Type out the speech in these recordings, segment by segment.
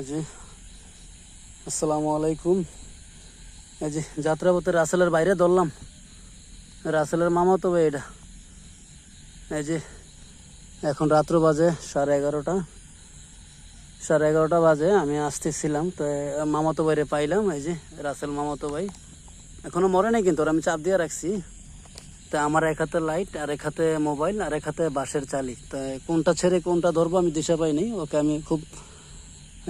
এই যে, আসসালামু আলাইকুম। এই যে, যাত্রাপথে রাসেলের বাইরে ধরলাম। রাসেলের মামা তো ভাই এটা। এই যে, এখন রাত্র বাজে সাড়ে এগারোটা। সাড়ে এগারোটা বাজে, আমি আসতেছিলাম, তো মামাতো ভাইরে পাইলাম, এই যে, রাসেল মামাতো ভাই। এখনও মরে নাই কিন্তু আমি চাপ দিয়ে রাখছি। তা আমার এক হাতে লাইট, আর এক হাতে মোবাইল, আর এক হাতে বাঁশের চালি। তা কোনটা ছেড়ে কোনটা ধরবো আমি দিশা পাইনি ওকে আমি খুব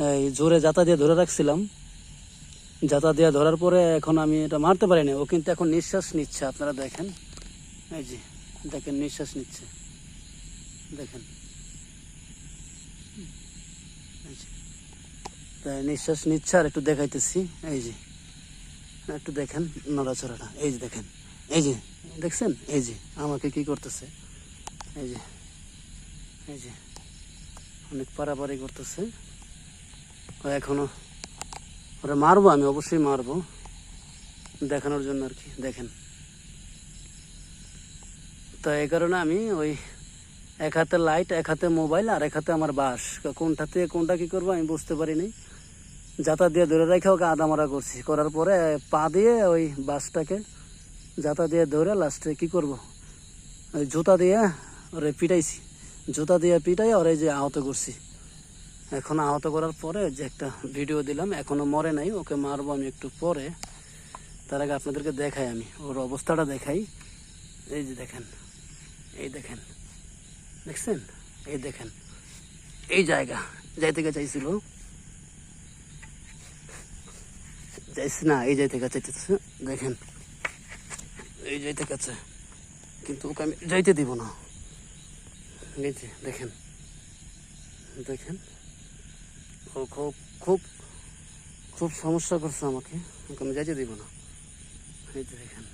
এই জোরে জাতা দিয়ে ধরে রাখছিলাম। জাতা দিয়ে ধরার পরে এখন আমি এটা মারতে পারিনি। ও কিন্তু এখন নিঃশ্বাস নিচ্ছে, আপনারা দেখেন। এই যে, দেখেন নিঃশ্বাস নিচ্ছে। দেখেন। নিঃশ্বাস নিচ্ছে আর একটু দেখাইতেছি। এই যে, একটু দেখেন নড়াচড়াটা। এই যে দেখেন, এই যে, দেখছেন? এই যে, আমাকে কি করতেছে? এই যে এই যে, অনেক পারাপারি করতেছে। এখনও। ওরা মারবো আমি, অবশ্যই মারবো। দেখানোর জন্য আর কি, দেখেন। তো এই কারণে আমি ওই এক হাতে লাইট এক হাতে মোবাইল আর এক হাতে আমার বাস। কোনটাতে কোনটা কি করব আমি বুঝতে পারিনি যাতা দিয়ে ধরে রেখে ওকে আদামারা করছি। করার পরে পা দিয়ে ওই বাসটাকে যাতা দিয়ে ধরে লাস্টে কি করব? ওই জুতা দিয়ে ওরে পিটাইছি। জুতা দিয়ে পিটাই ওরে যে আহত করছি। এখন আহত করার পরে যে একটা ভিডিও দিলাম, এখনও মরে নাই, ওকে মারবো আমি একটু পরে। তার আগে আপনাদেরকে দেখাই আমি, ওর অবস্থাটা দেখাই। এই যে দেখেন, এই দেখেন, দেখছেন? এই দেখেন, এই জায়গা যাইতে গে চাইছিল। যাইছি না, এই যাইতে গেছে চাইতেছে, দেখেন। এই যাইতে গেছে কিন্তু ওকে আমি যাইতে দিব না। দেখেন দেখেন। খুব খুব খুব সমস্যা করছে আমাকে। আমি যাইতে দিব না। এই তো দেখেন।